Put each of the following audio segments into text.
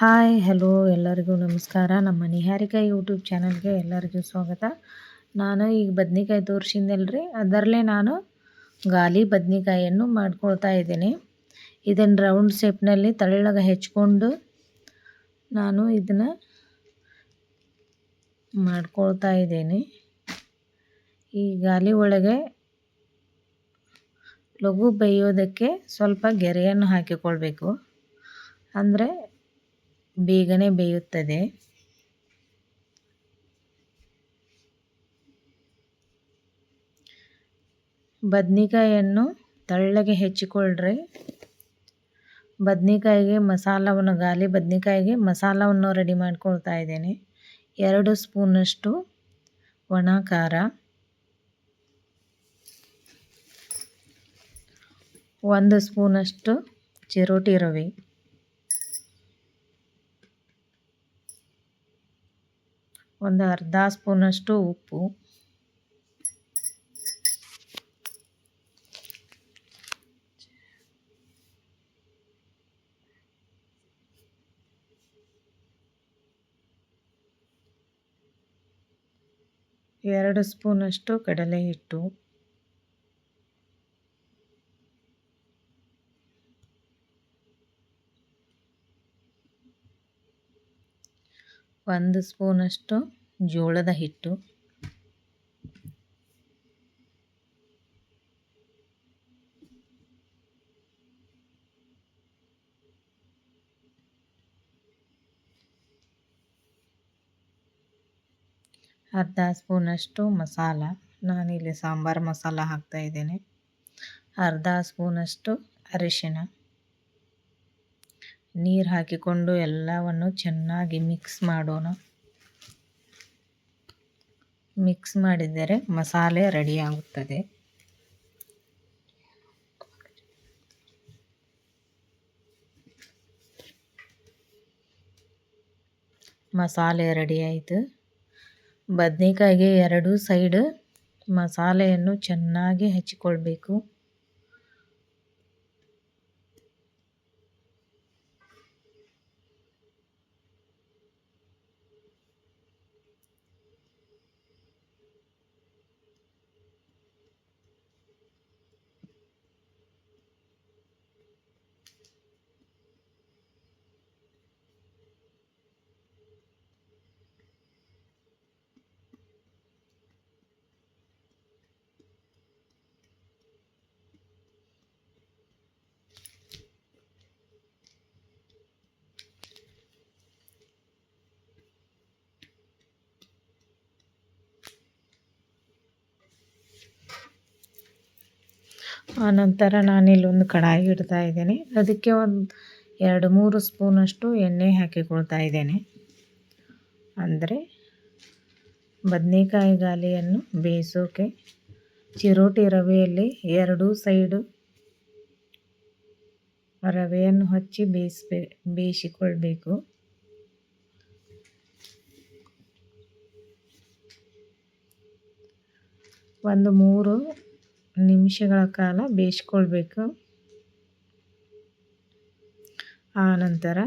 Hi, hello, ಎಲ್ಲರಿಗೂ ನಮಸ್ಕಾರ. ನಮ್ಮ ನಿಹಾರಿಕಾ ಯೂಟ್ಯೂಬ್ ಚಾನಲ್ಗೆ ಎಲ್ಲರಿಗೂ ಸ್ವಾಗತ. ನಾನು ಈಗ ಬದ್ನಿಕಾಯಿ ತೋರಿಸಿದ್ದಲ್ರಿ ಅದರಲ್ಲೇ ನಾನು ಗಾಲಿ ಬದ್ನಿಕಾಯಿಯನ್ನು ಮಾಡ್ಕೊಳ್ತಾ ಇದ್ದೀನಿ. ಇದನ್ನು ರೌಂಡ್ ಶೇಪ್ನಲ್ಲಿ ತಳ್ಳಗೆ ಹೆಚ್ಕೊಂಡು ನಾನು ಇದನ್ನು ಮಾಡ್ಕೊಳ್ತಾ ಇದ್ದೀನಿ. ಈ ಗಾಲಿ ಒಳಗೆ ಲಘು ಬೇಯೋದಕ್ಕೆ ಸ್ವಲ್ಪ ಗೆರೆಯನ್ನು ಹಾಕಿಕೊಳ್ಬೇಕು. ಅಂದರೆ ಬೇಗನೆ ಬೇಯುತ್ತದೆ. ಬದ್ನಿಕಾಯನ್ನು ತಳ್ಳಗೆ ಹೆಚ್ಚಿಕೊಳ್ಳ್ರಿ ಬದ್ನಿಕಾಯಿಗೆ ಮಸಾಲವನ್ನು, ಗಾಲಿ ಬದ್ನಿಕಾಯಿಗೆ ಮಸಾಲವನ್ನು ರೆಡಿ ಮಾಡ್ಕೊಳ್ತಾ ಇದ್ದೇನೆ. ಎರಡು ಸ್ಪೂನಷ್ಟು ಒಣ ಖಾರ. ಒಂದು ಸ್ಪೂನಷ್ಟು ಚಿರೋಟಿ ರವೆ. ಒಂದು ಅರ್ಧ ಸ್ಪೂನಷ್ಟು ಉಪ್ಪು. ಎರಡು ಸ್ಪೂನಷ್ಟು ಕಡಲೆ ಹಿಟ್ಟು ಒಂದು ಸ್ಪೂನಷ್ಟು ಜೋಳದ ಹಿಟ್ಟು. ಅರ್ಧ ಸ್ಪೂನಷ್ಟು ಮಸಾಲ. ನಾನಿಲ್ಲಿ ಸಾಂಬಾರು ಮಸಾಲ ಹಾಕ್ತಾ ಇದ್ದೇನೆ. ಅರ್ಧ ಸ್ಪೂನಷ್ಟು ಅರಿಶಿಣ. ನೀರು ಹಾಕಿಕೊಂಡು ಎಲ್ಲವನ್ನು ಚೆನ್ನಾಗಿ ಮಿಕ್ಸ್ ಮಾಡೋಣ. ಮಿಕ್ಸ್ ಮಾಡಿದರೆ ಮಸಾಲೆ ರೆಡಿಯಾಗುತ್ತದೆ ಮಸಾಲೆ ರೆಡಿಯಾಯಿತು ಬದನೆಕಾಯಿಗೆ ಎರಡು ಸೈಡ್ ಮಸಾಲೆಯನ್ನು ಚೆನ್ನಾಗಿ ಹಚ್ಚಿಕೊಳ್ಬೇಕು. ಆನಂತರ ನಾನಿಲ್ಲೊಂದು ಕಡಾಯಿ ಇಡ್ತಾ ಇದ್ದೀನಿ. ಅದಕ್ಕೆ ಒಂದು ಎರಡು ಮೂರು ಸ್ಪೂನಷ್ಟು ಎಣ್ಣೆ ಹಾಕಿಕೊಳ್ತಾ ಇದ್ದೇನೆ. ಅಂದರೆ ಬದನೆಕಾಯಿ ಗಾಲಿಯನ್ನು ಬೇಯಿಸೋಕೆ ಚಿರೋಟಿ ರವೆಯಲ್ಲಿ ಎರಡು ಸೈಡು ರವೆಯನ್ನು ಹಚ್ಚಿ ಬೇಯಿಸ್ಬೇ, ಬೇಯಿಸಿಕೊಳ್ಬೇಕು. ಒಂದು ಮೂರು ನಿಮಿಷಗಳ ಕಾಲ ಬೇಯಿಸ್ಕೊಳ್ಬೇಕು. ಆನಂತರ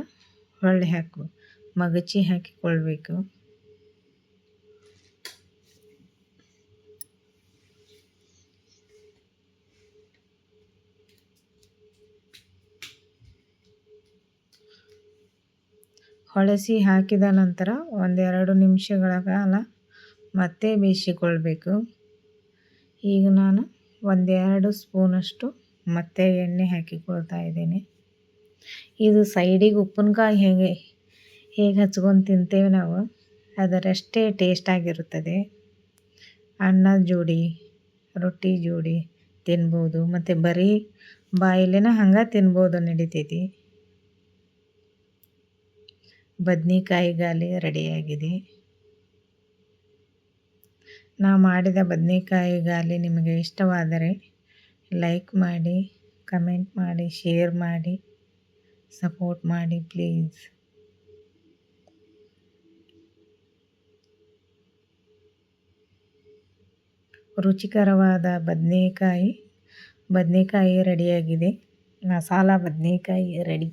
ಹೊಳ್ಳಿ ಹಾಕು ಮಗಚಿ ಹಾಕಿಕೊಳ್ಬೇಕು. ಹೊಳಸಿ ಹಾಕಿದ ನಂತರ ಒಂದೆರಡು ನಿಮಿಷಗಳ ಕಾಲ ಮತ್ತೆ ಬೇಯಿಸಿಕೊಳ್ಬೇಕು. ಈಗ ನಾನು ಒಂದೆರಡು ಸ್ಪೂನಷ್ಟು ಮತ್ತೆ ಎಣ್ಣೆ ಹಾಕಿಕೊಳ್ತಾ ಇದ್ದೀನಿ. ಇದು ಸೈಡಿಗೆ ಉಪ್ಪಿನಕಾಯಿ ಹೇಗೆ ಹೇಗೆ ಹಚ್ಕೊಂಡು ತಿಂತೇವೆ ನಾವು, ಅದರಷ್ಟೇ ಟೇಸ್ಟಾಗಿರುತ್ತದೆ ಅನ್ನ ಜೋಡಿ, ರೊಟ್ಟಿ ಜೋಡಿ ತಿನ್ಬೋದು, ಮತ್ತು ಬರೀ ಬಾಯಿಲೇನ ಹಂಗೆ ತಿನ್ಬೋದು ನಡಿತೈತಿ. ಬದ್ನಿಕಾಯಿ ಗಾಲಿ ರೆಡಿಯಾಗಿದೆ ನಾ ಮಾಡಿದ ಬದನೆಕಾಯಿ ಗಾಲಿ ನಿಮಗೆ ಇಷ್ಟವಾದರೆ ಲೈಕ್ ಮಾಡಿ ಕಮೆಂಟ್ ಮಾಡಿ ಶೇರ್ ಮಾಡಿ ಸಪೋರ್ಟ್ ಮಾಡಿ ಪ್ಲೀಸ್ ರುಚಿಕರವಾದ ಬದನೆಕಾಯಿ ಬದನೆಕಾಯಿ ರೆಡಿಯಾಗಿದೆ ಮಸಾಲ ಬದನೆಕಾಯಿ ರೆಡಿ